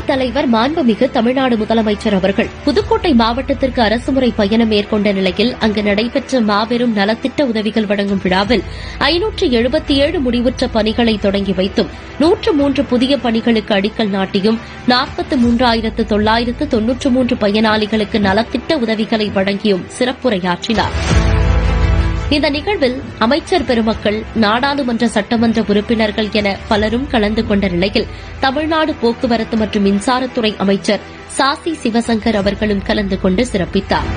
தலைவர் மாண்புமிகு தமிழ்நாடு முதலமைச்சர் அவர்கள் புதுக்கோட்டை மாவட்டத்திற்கு அரசுமுறை பயணம் மேற்கொண்ட நிலையில் அங்கு நடைபெற்ற மாபெரும் நலத்திட்ட உதவிகள் வழங்கும் விழாவில் ஐநூற்று எழுபத்தி ஏழு முடிவுற்ற பணிகளை தொடங்கி வைத்தும் நூற்று மூன்று புதிய பணிகளுக்கு அடிக்கல் நாட்டியும் நாற்பத்து மூன்றாயிரத்து தொள்ளாயிரத்து தொன்னூற்று மூன்று பயனாளிகளுக்கு நலத்திட்ட உதவிகளை வழங்கியும் சிறப்புரையாற்றினார். இந்த நிகழ்வில் அமைச்சர் பெருமக்கள் நாடாளுமன்ற சட்டமன்ற உறுப்பினர்கள் என பலரும் கலந்து கொண்ட நிலையில் தமிழ்நாடு போக்குவரத்து மற்றும் மின்சாரத்துறை அமைச்சர் சாசி சிவசங்கர் அவர்களும் கலந்து கொண்டு சிறப்பித்தார்.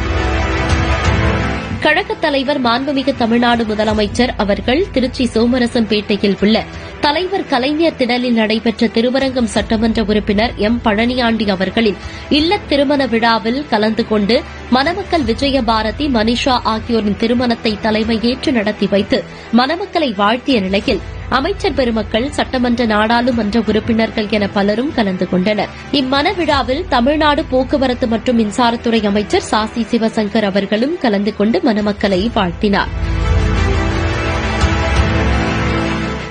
கழகத் தலைவர் மாண்புமிகு தமிழ்நாடு முதலமைச்சர் அவர்கள் திருச்சி சோமரசம்பேட்டையில் உள்ள தலைவர் கலைஞர் திடலில் நடைபெற்ற திருவரங்கம் சட்டமன்ற உறுப்பினர் எம் பழனியாண்டி அவர்களின் இல்லத் திருமண விழாவில் கலந்து கொண்டு மணமக்கள் விஜயபாரதி மனிஷா ஆகியோரின் திருமணத்தை தலைமையேற்று நடத்தி வைத்து மணமக்களை வாழ்த்திய நிலையில் அமைச்சர் பெருமக்கள் சட்டமன்ற நாடாளுமன்ற உறுப்பினர்கள் என பலரும் கலந்து கொண்டனர். இம்மன விழாவில் தமிழ்நாடு போக்குவரத்து மற்றும் மின்சாரத்துறை அமைச்சர் சாசி சிவசங்கர் அவர்களும் கலந்து கொண்டு மணமக்களை வாழ்த்தினார்.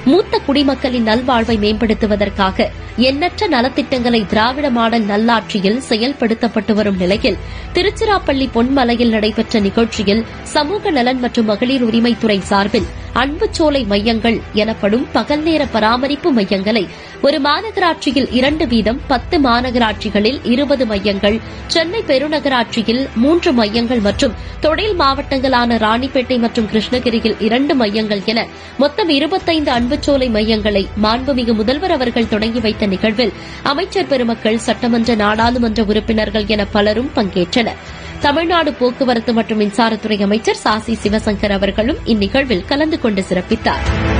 மூத்த குடிமக்களின் நல்வாழ்வை மேம்படுத்துவதற்காக எண்ணற்ற நலத்திட்டங்களை திராவிட மாடல் நல்லாட்சியில் செயல்படுத்தப்பட்டு வரும் நிலையில் திருச்சிராப்பள்ளி பொன்மலையில் நடைபெற்ற நிகழ்ச்சியில் சமூக நலன் மற்றும் மகளிர் உரிமைத்துறை சார்பில் அன்புச்சோலை மையங்கள் எனப்படும் பகல் நேர பராமரிப்பு மையங்களை ஒரு மாநகராட்சியில் இரண்டு வீதம் பத்து மாநகராட்சிகளில் இருபது மையங்கள் சென்னை பெருநகராட்சியில் மூன்று மையங்கள் மற்றும் தொழில் மாவட்டங்களான ராணிப்பேட்டை மற்றும் கிருஷ்ணகிரியில் இரண்டு மையங்கள் என மொத்தம் இருபத்தைந்து அன்புச்சோலை மையங்களை மாண்புமிகு முதல்வர் அவர்கள் தொடங்கி வைத்த நிகழ்வில் அமைச்சர் பெருமக்கள் சட்டமன்ற நாடாளுமன்ற உறுப்பினர்கள் என பலரும் பங்கேற்றனர். தமிழ்நாடு போக்குவரத்து மற்றும் மின்சாரத்துறை அமைச்சர் சாசி சிவசங்கர் அவர்களும் இந்நிகழ்வில் கலந்து கொண்டு சிறப்பித்தார்.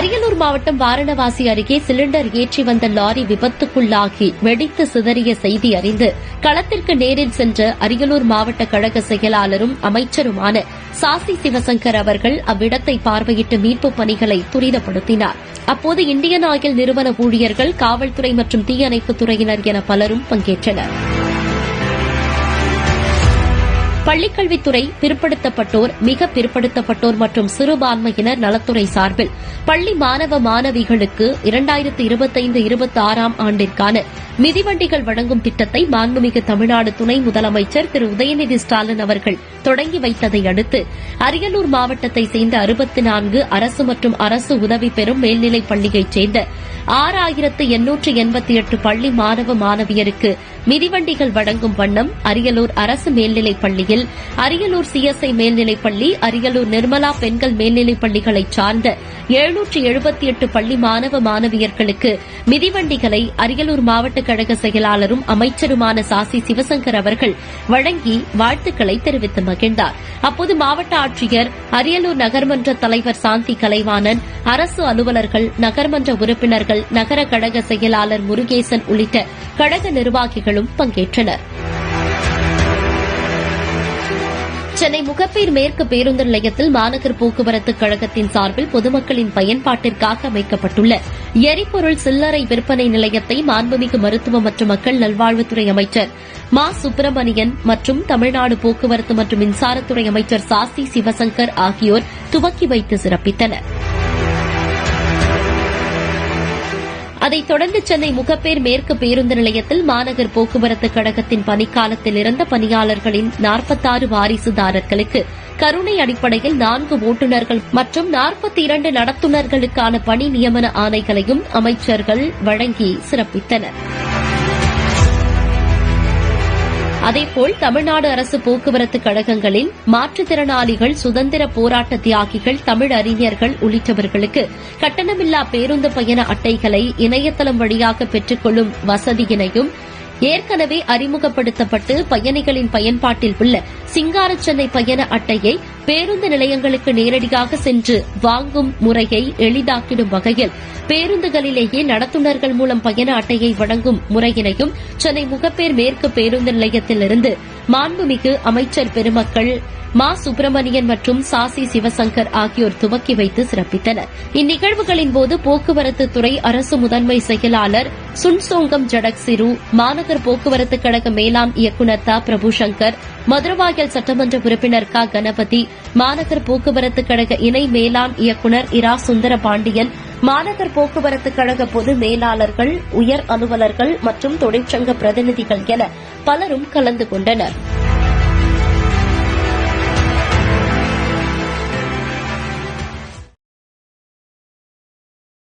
அரியலூர் மாவட்டம் வாரணவாசி அருகே சிலிண்டர் ஏற்றி வந்த லாரி விபத்துக்குள்ளாகி வெடித்து சிதறிய செய்தி அறிந்து களத்திற்கு நேரில் சென்ற அரியலூர் மாவட்ட கழக செயலாளரும் அமைச்சருமான சாசி சிவசங்கர் அவர்கள் அவ்விடத்தை பார்வையிட்டு மீட்புப் பணிகளை துரிதப்படுத்தினார். அப்போது இந்தியன் ஆயில் நிறுவன ஊழியர்கள் காவல்துறை மற்றும் தீயணைப்புத் துறையினர் என பலரும் பங்கேற்றனர். பள்ளிக்கல்வித்துறை பிற்படுத்தப்பட்டோர் மிக பிற்படுத்தப்பட்டோர் மற்றும் சிறுபான்மையினர் நலத்துறை சார்பில் பள்ளி மாணவ மாணவிகளுக்கு இரண்டாயிரத்து இருபத்தைந்து இருபத்தி ஆறாம் ஆண்டிற்கான மிதிவண்டிகள் வழங்கும் திட்டத்தை மாண்புமிகு தமிழ்நாடு துணை முதலமைச்சர் திரு உதயநிதி ஸ்டாலின் அவர்கள் தொடங்கி வைத்ததை அடுத்து அரியலூர் மாவட்டத்தைச் சேர்ந்த அறுபத்தி நான்கு அரசு மற்றும் அரசு உதவி பெறும் மேல்நிலைப் பள்ளியைச் சேர்ந்த ஆறாயிரத்து எண்ணூற்று எண்பத்தி எட்டு பள்ளி மாணவ மாணவியருக்கு மிதிவண்டிகள் வழங்கும் வண்ணம் அரியலூர் அரசு மேல்நிலைப் பள்ளியில் அரியலூர் சிஎஸ்ஐ மேல்நிலைப் பள்ளி அரியலூர் நிர்மலா பெண்கள் மேல்நிலைப் பள்ளிகளைச் சார்ந்த எழுநூற்று எழுபத்தி எட்டு பள்ளி மாணவ மாணவியர்களுக்கு மிதிவண்டிகளை அரியலூர் மாவட்ட கழக செயலாளரும் அமைச்சருமான சாசி சிவசங்கர் அவர்கள் வழங்கி வாழ்த்துக்களை தெரிவித்து மகிழ்ந்தார். அப்போது மாவட்ட ஆட்சியர் அரியலூர் நகர்மன்ற தலைவர் சாந்தி கலைவாணன் அரசு அலுவலர்கள் நகர்மன்ற உறுப்பினர்கள் நகர கழக செயலாளர் முருகேசன் உள்ளிட்ட கழக நிர்வாகிகள் நிர்வாகிகளும் பங்கேற்றனர். சென்னை முகப்பேர் மேற்கு பேருந்து நிலையத்தில் மாநகர் போக்குவரத்து கழகத்தின் சார்பில் பொதுமக்களின் பயன்பாட்டிற்காக அமைக்கப்பட்டுள்ள எரிபொருள் சில்லறை விற்பனை நிலையத்தை மாண்புமிகு மருத்துவ மற்றும் மக்கள் நல்வாழ்வுத்துறை அமைச்சர் மா. சுப்பிரமணியன் மற்றும் தமிழ்நாடு போக்குவரத்து மற்றும் மின்சாரத்துறை அமைச்சர் சாசி சிவசங்கர் ஆகியோர் துவக்கி வைத்து சிறப்பித்தனா் அதைத் தொடர்ந்து சென்னை முகப்பேர் மேற்கு பேருந்து நிலையத்தில் மாநகர் போக்குவரத்து கழகத்தின் பணிக்காலத்தில் இருந்த பணியாளர்களின் நாற்பத்தாறு வாரிசுதாரர்களுக்கு கருணை அடிப்படையில் நான்கு ஓட்டுநர்கள் மற்றும் நாற்பத்தி இரண்டு நடத்துனர்களுக்கான பணி நியமன ஆணைகளையும் அமைச்சர்கள் வழங்கி சிறப்பித்தனா் அதேபோல் தமிழ்நாடு அரசு போக்குவரத்து கழகங்களில் மாற்றுத்திறனாளிகள் சுதந்திர போராட்ட தியாகிகள் தமிழ் அறிஞர்கள் உள்ளிட்டவர்களுக்கு கட்டணமில்லா பேருந்து பயண அட்டைகளை இணையதளம் வழியாக பெற்றுக் வசதியினையும் ஏற்கனவே அறிமுகப்படுத்தப்பட்டு பயணிகளின் பயன்பாட்டில் உள்ள சிங்கார சென்னை பயண அட்டையை பேருந்து நிலையங்களுக்கு நேரடியாக சென்று வாங்கும் முறையை எளிதாக்கிடும் வகையில் பேருந்துகளிலேயே நடத்துனர்கள் மூலம் பயண அட்டையை வழங்கும் முறையினையும் சென்னை முகப்பேர் மேற்கு பேருந்து நிலையத்திலிருந்து மாண்புமிகு அமைச்சர் பெருமக்கள் மா. சுப்பிரமணியன் மற்றும் சாசி சிவசங்கர் ஆகியோர் துவக்கி வைத்து சிறப்பித்தனர். இந்நிகழ்வுகளின் போது போக்குவரத்து துறை அரசு முதன்மை செயலாளர் சுன்சோங்கம் ஜடக் சிறு மாநகர் போக்குவரத்து கழக மேலாம் இயக்குநர் த. பிரபுசங்கர் மதுரவாயல் சட்டமன்ற உறுப்பினர் க. கணபதி மாநகர் போக்குவரத்து கழக இணை மேலாண் இயக்குநர் இரா. சுந்தர பாண்டியன் மாநகர் போக்குவரத்து கழக பொது மேலாளர்கள் உயர் அலுவலர்கள் மற்றும் தொழிற்சங்க பிரதிநிதிகள் என பலரும் கலந்து கொண்டனர்.